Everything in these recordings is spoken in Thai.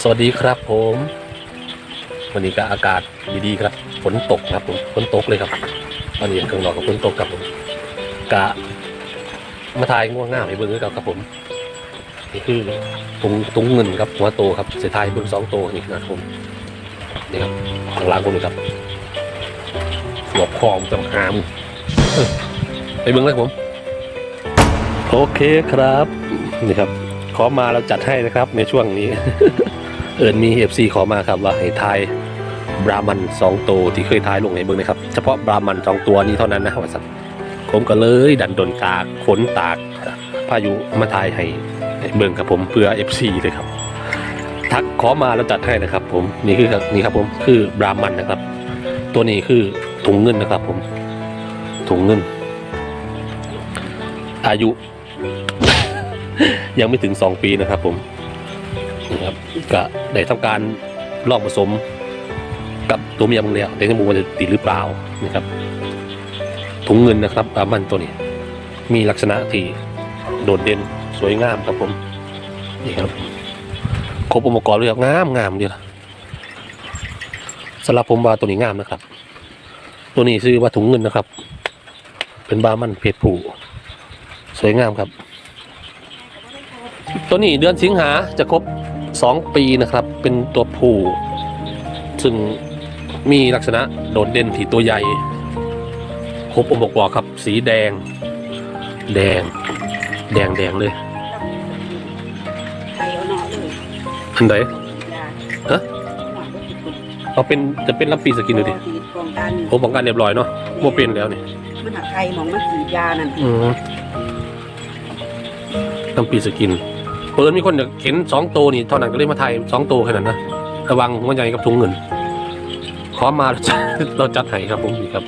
สวัสดีครับผม วันนี้ก็อากาศดีๆครับฝนตกครับผมฝนตกเลยครับตอนนี้ข้างนอกก็ฝนตกครับผมกะมาถ่ายง่วงง่ามให้เบิ้งด้วยกันครับผมนี่คือตุงตุงเงินครับหัวโตครับเสียทายเบิ้งสองโตนี่นะครับผมนี่ครับข้างหล่างผมนี่ครับหัวคอมจำหามไปเบิ้งเลยครับผม โอเคครับนี่ครับ ขอมาเราจัดให้นะครับ ในช่วงนี้ เอิญมีเอฟซีขอมาครับว่าให้ทายบรามันสองตัวที่เคยทายลงในเบิ้งนะครับ เฉพาะบรามันสองตัวนี้เท่านั้นนะว่าสัตว์ผมก็เลยดันดนตากขนตากพายุมาทายให้เบิ้งครับผมเพื่อเอฟซีเลยครับทักขอมาแล้วจัดให้นะครับ ผมนี่คือนี่ครับผมคือบรามันนะครับ ตัวนี้คือถุงเงินนะครับ ผมถุงเงิน อายุ ยังไม่ถึง 2 ปีนะครับผมนี่ครับก็ได้ทำการลองผสม กับตัวเมียมึงแล้วแต่ยังไมูว่าจะติดหรือเปล่านะครับถุงเงินนะครับปลามันตัวนี้ มีลักษณะที่โดดเด่นสวยงามครับผมนี่ครับครบองค์ประกอบเลยครับงามงามเดียวละสำหรับผมว่าตัวนี้งามนะครับ ตัวนี้ชื่อว่าถุงเงินนะครับ เป็นบามันเพศผู้สวยงามครับ ตัวนี้เดือนสิงหาจะครบ 2 ปีนะครับ เป็นตัวผู้ซึ่งมีลักษณะโดดเด่นที่ตัวใหญ่ครบองค์ประกอบครับ สีแดง แดง แดงแดงเลยไปเอาเนาะเลยอันใดยาฮะเอาเป็นจะเป็นลำปีสกินดูดิสีป้องกันผมป้องกันเรียบร้อยเนาะโมเป็นแล้วนี่มันหักไข่หมองมันสีดยานั่นอืมลำปีสกิน เปิดมีคนอยากเห็นสองโตวนี่เท่านั้นก็เลยมาไทยสองโตวแค่นั้นนะระวังหัวใหญ่กับถุงเงิน ขอมาเราจัดเราจัดให้ครับผมนี่ครับ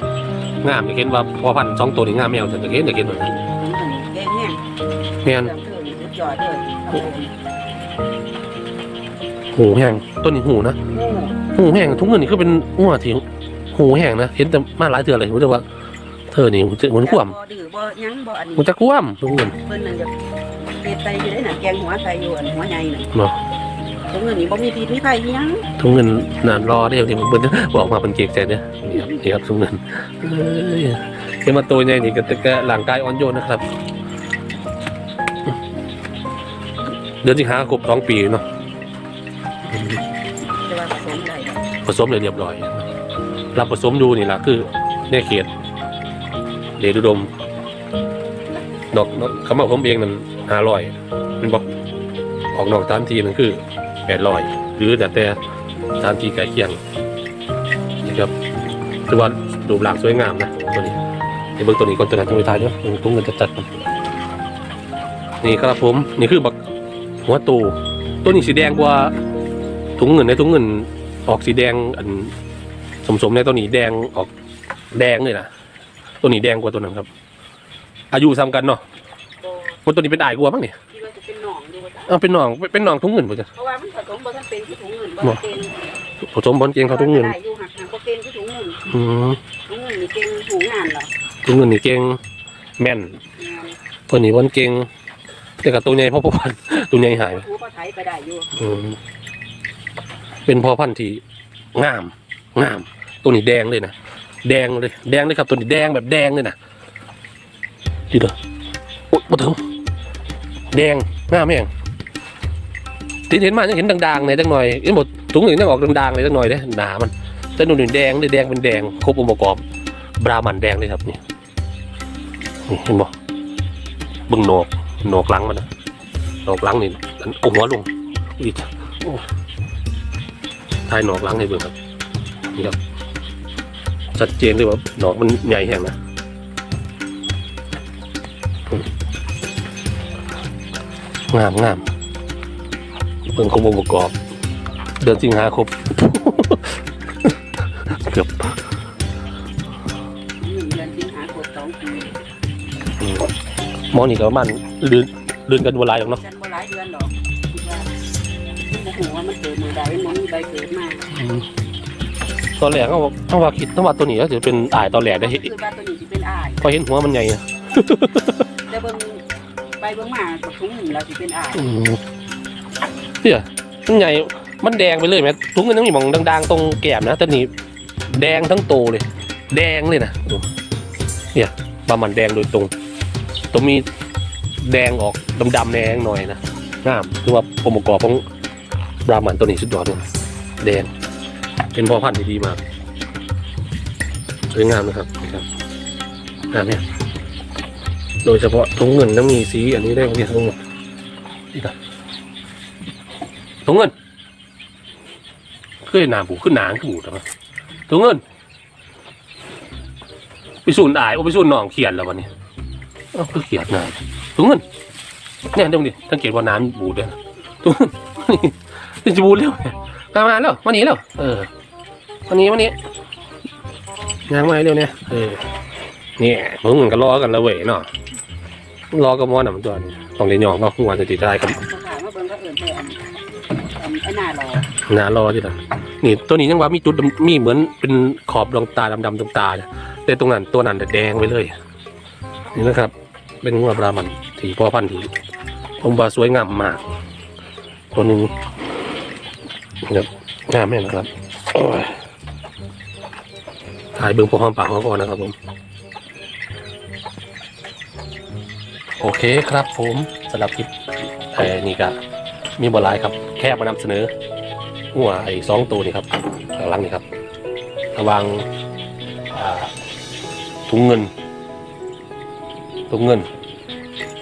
งามอยากเห็นว่าพอพันธุ์สองตัวนี่งามแมวจะเห็นอยากเห็นแบบนี้มันแกงแห้งแม่นเติมเติมสุดยอดเลยหูแห้งต้นนี้หูนะโอ้หูแห้งทุกเงินนี่คือเป็นหัวที่หูแห้งนะเห็นแต่มาหลายเทื่อเลยผมจะว่า เธอนี่เหมือนกวมบ่ดื้อบ่หยังบ่อันนี้มันจะกวมทุกเงิน เพิ่นนั่นจะเป็ดไตอยู่ได้น่ะแกงหัวไตอยู่อันหัวใหญ่น่ะเนาะตรงนี้บ่มีพิษมีภัยอิหยังทุกเงินนานรอได้เดี๋ยวมันบอกมาเป็นเกกใจเนี่ยนี่ครับนี่ครับทุกเงินเอ้ยเห็นมาตัวใหญ่นี่ก็แต่ก็หลังกายอ่อนโยนนะครับ เดือนสิงหาครบสองปีเนาะแต่ว่าผสมได้ผสมเลยเรียบร้อยรับผสมดูนี่แหละคือในเขตเดชอุดมนอกนอกคำว่าผมเองนั้น ห้าร้อยมันบอกออกนอกสถานที่นั่นคือแปดร้อยหรือแต่แต่สถานที่ใกล้เคียงนะครับถือว่าดูหลากสวยงามนะตัวนี้ในเบื้องตัวนี้ก่อนตัวนั้นตัวท้ายเนาะตุ้งเงินจัดๆกันนี่ครับผมนี่คือบักหัวตูตัวนี้สีแดงกว่าถุงเงินในถุงเงินออกสีแดงอันสมๆในตัวนี้แดงออกแดงเลยนะตัวนี้แดงกว่าตัวนั้นครับ อายุซ้ำกันเนาะ คนตัวนี้เป็นอายกว่ามั้งเนี่ยที่ว่าจะเป็นหนองอยู่ว่าจ้ะเอาเป็นหนองเป็นเป็นหนองทุ่งเงินป่ะจ๊ะเพราะว่ามันผสมบ่ทันเป็นที่ถุงเงินบ่บ่เป็นผสมบอลเกงเขาทุ่งเงิน ได้อยู่หักหักบ่เป็นที่ถุงเงินอืมถุงเงินนี่เก่งหูงานเหรอทุ่งเงินนี่เก่งแม่นตัวนี้บอลเก่งแต่กับตัวใหญ่เพราะพวกพันธุ์ตัวใหญ่หายไปหูก็ไถไปได้อยู่อืมเป็นพอพันธุ์ที่งามงาม ตัวนี้แดงเลยนะแดงเลย แดงเลยครับ ตัวนี้แดงแบบแดงเลยนะดีเลยโอ๊ยมาถึง แดงงามแม่งทีเห็นมายังเห็นด่างๆเลยจังหน่อยเห็นหมดถุงหนึ่งยังออกด่างๆเลยจังหน่อยเด้หนามันแต่หนุ่นแดงเลยแดงเป็นแดงครบองค์ประกอบ บรามันแดงเลยครับนี่นี่เห็นบ่บึงโหนกโหนกหลังมันนะโหนกหลังนี่อันเอาหัวลงอุ้ยโอ้ทายหนกหลังให้เบิ่งครับนี่ครับชัดเจนเลยว่าหนกมันใหญ่แห้งนะ งามงามเบิ่งครบองค์ประกอบ เดือนสิงหาคมเกือบหนึ่งเดือนสิงหาคมสองปีอืมหมอนี่ก็ประมันลื่นลื่นกันบัวลายหรอกเนาะจันบ่หลายเดือนหรอกคิดว่ามันบ่ฮู้ว่ามันเกิดมื้อใดมันมีใบเกิดมาตอนแรกเขาบอกเขาว่าคิดต้องว่าตัวนี้ก็จะเป็นอ่ายตอนแรกได้เห็นคือว่าตัวนี้สิเป็นอ้ายพอเห็นหัวมันใหญ่อะแต่เบิ่ง ไปเบิ่งมาก็ถุงหนึ่งแล้วสิเป็นอ้ายอืมเนี่ยมันใหญ่ มันแดงไปเลยไหมทุกเงินต้องมีหมองดังๆตรงแก้มนะแต่นี่แดงทั้งโตวเลย แดงเลยนะดูเนี่ยปลามันแดงโดยตรง ตัวมีแดงออกดำๆแดงหน่อยนะงามคือว่าองค์ประกอบของปลามันตัวนี้สุดยอดเลยแดง เป็นพ่อพันธุ์ที่ดีมากสวยงามนะครับนี่ครับงามเนี่ย โดยเฉพาะถุงเงินต้องมีสีอันนี้ได้เนี่ถุงเงินนี่นะถุงเงินขึ้นหนาบูขึ้นหนางขึ้นบูดแล้วถุงเงินไปสูนอายโอ้ไปสูนหนองเขียนแล้ววันนี้เอ้าคือเขียนหนาถุงเงินเนี่ยเดี๋ยวดิสังเกตว่าน้ำบูดเลยนะถุงเงินนี่จะบูดเร็วเนี่ยมาแล้ววันนี้แล้วเออวันนี้วันนี้งานมาเร็วเนี่ยเออเนี่ยมึงมันก็รอกันล้วเว้ยเนาะ รอกับมอนะมันตัวนี้ต้องเรียนยองก็หัวจะติดได้ครับสถานว่าเบิ่งก็เอิญไปอันอันไอ้หน้ารอหนารอที่นั่นนี่ตัวนี้ยังว่ามีจุดดำมีเหมือนเป็นขอบดวงตาดำๆตรงตาเนี่ยแต่ตรงนั้นตัวนั้นแดงไปเลยนี่นะครับ เป็นงวปลามันที่พ่อพันธุ์ที่ผมว่าสวยงามมากตัวหนึงเนี่ยงามแม่นะครับโอ้ยถ่ายเบิ้งพอหอมปากเขาก่อนนะครับผม โอเคครับผมสำหรับคลิปไอ้นี่ก็มีบอลายครับ แค่มานำเสนอหัวไอ้สองตัวนี่ครับข้างหลังนี่ครับระวังถุงเงินถุงเงิน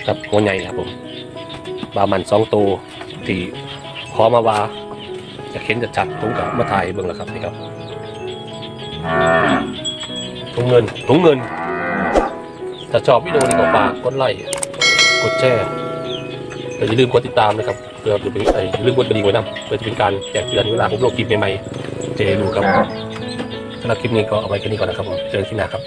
กับหัวใหญ่ครับผมบามันสองตัวที่ขอมาว่าจะเข็นจะจัดผมกับมาถ่ายเบิ่งแล้วครับนี่ครับถุงเงินถุงเงินถ้าชอบวิดีโอนี้ก็ฝากกดไลค์ ดแชร์แต่อย่าลืมกดติดตามนะครับเพื่อจะเป็นไอ้อย่าลืมกดกระดิ่งไว้นะเพื่อจะเป็นการแจ้งเตือนเวลาผมลงคลิปใหม่ๆเจรู้ครับสำหรับคลิปนี้ก็เอาไว้แค่นี้ก่อนนะครับผมเจอกันที่หน้าครับ